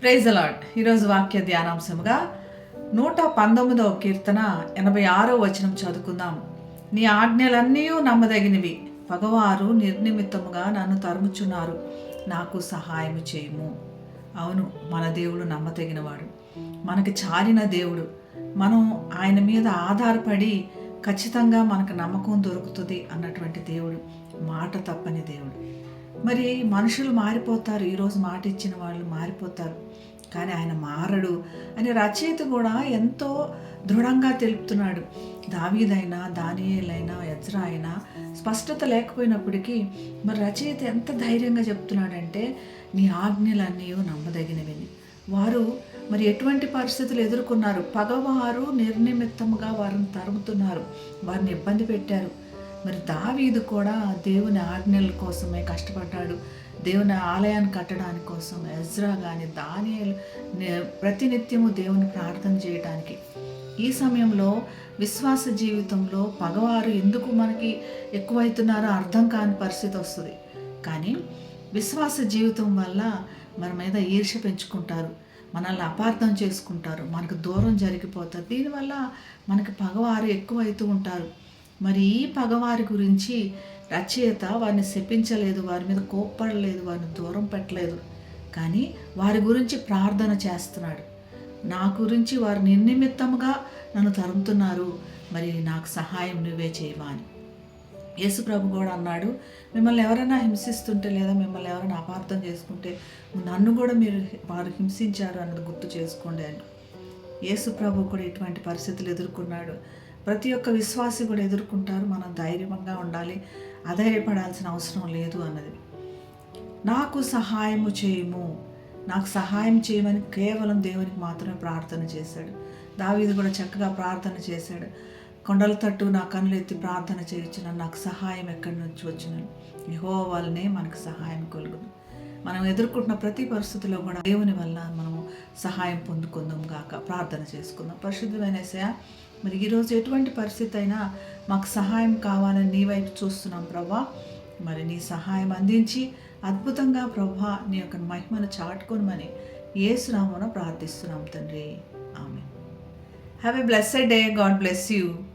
Praise అలాడ్ ఈరోజు వాక్య ధ్యానాంశముగా నూట పంతొమ్మిదవ కీర్తన ఎనభై ఆరో వచనం చదువుకుందాం. నీ ఆజ్ఞలన్నీ నమ్మదగినవి. పగవారు నిర్నిమిత్తముగా నన్ను తరుముచున్నారు. నాకు సహాయం చేయము. అవును మన దేవుడు నమ్మదగినవాడు మనకి చాలిన దేవుడు. మనం ఆయన మీద ఆధారపడి ఖచ్చితంగా మనకు నమ్మకం దొరుకుతుంది అన్నటువంటి దేవుడు మాట తప్పని దేవుడు. మరి మనుషులు మారిపోతారు ఈరోజు మాట ఇచ్చిన వాళ్ళు మారిపోతారు. కానీ ఆయన మారడు అని రచయిత కూడా ఎంతో దృఢంగా తెలుపుతున్నాడు. దావీదైనా దానియేలైనా యజ్రా అయినా స్పష్టత లేకపోయినప్పటికీ మరి రచయిత ఎంత ధైర్యంగా చెప్తున్నాడంటే నీ ఆజ్ఞలన్నీ నమ్మదగినవి వారు మరి ఎటువంటి పరిస్థితులు ఎదుర్కొన్నారు? పగవారు నిర్నిమిత్తముగా వారిని తరుముతున్నారు. వారిని ఇబ్బంది పెట్టారు. మరి దావీదు కూడా దేవుని ఆజ్ఞల కోసమే కష్టపడ్డాడు. దేవుని ఆలయాన్ని కట్టడానికి కోసం ఎజ్రా కానీ దానియలు ప్రతినిత్యము దేవుని ప్రార్థన చేయడానికి ఈ సమయంలో విశ్వాస జీవితంలో పగవారు ఎందుకు మనకి ఎక్కువైతున్నారో అర్థం కాని పరిస్థితి వస్తుంది. కానీ విశ్వాస జీవితం వల్ల మన మీద ఈర్ష్య పెంచుకుంటారు. మనల్ని అపార్థం చేసుకుంటారు. మనకు దూరం జరిగిపోతారు. దీనివల్ల మనకి పగవారు ఎక్కువైతూ ఉంటారు. మరి ఈ పగవారి గురించి రచయిత వారిని శపించలేదు. వారి మీద కోప్పడలేదు. వారిని దూరం పెట్టలేదు. కానీ వారి గురించి ప్రార్థన చేస్తున్నాడు. నా గురించి వారు నిర్నిమిత్తముగా నన్ను తరుముతున్నారు. మరి నాకు సహాయం నువ్వే చేయవా అని. యేసుప్రభు కూడా అన్నాడు మిమ్మల్ని ఎవరైనా హింసిస్తుంటే లేదా మిమ్మల్ని ఎవరైనా అపార్థం చేసుకుంటే నన్ను కూడా మీరు వారు హింసించారు అన్నది గుర్తు చేసుకోండి అని. యేసుప్రభు కూడా ఇటువంటి పరిస్థితులు ఎదుర్కొన్నాడు. ప్రతి ఒక్క విశ్వాసి కూడా ఎదుర్కొంటారు మనం ధైర్యంగా ఉండాలి అధైర్యపడాల్సిన అవసరం లేదు అన్నది. నాకు సహాయము చేయము నాకు సహాయం చేయమని కేవలం దేవునికి మాత్రమే ప్రార్థన చేశాడు. దావీది కూడా చక్కగా ప్రార్థన చేశాడు. కొండల తట్టు నా కన్నులు ఎత్తి ప్రార్థన చేయొచ్చున నాకు సహాయం ఎక్కడి నుంచి వచ్చిన యహో వల్లనే మనకు సహాయం కలుగును. మనం ఎదుర్కొంటున్న ప్రతి పరిస్థితిలో కూడా దేవుని వల్ల మనము సహాయం పొందుకుందాం గాక. ప్రార్థన చేసుకుందాం. పరిశుద్ధమైన సయా మరి ఈరోజు ఎటువంటి పరిస్థితి అయినా మాకు సహాయం కావాలని నీ వైపు చూస్తున్నాం ప్రభా. మరి నీ సహాయం అందించి అద్భుతంగా ప్రభా నీ యొక్క మహిమను చాటుకోనమని ఏసునామను ప్రార్థిస్తున్నాం తండ్రి. ఆమె have a blessed day God bless you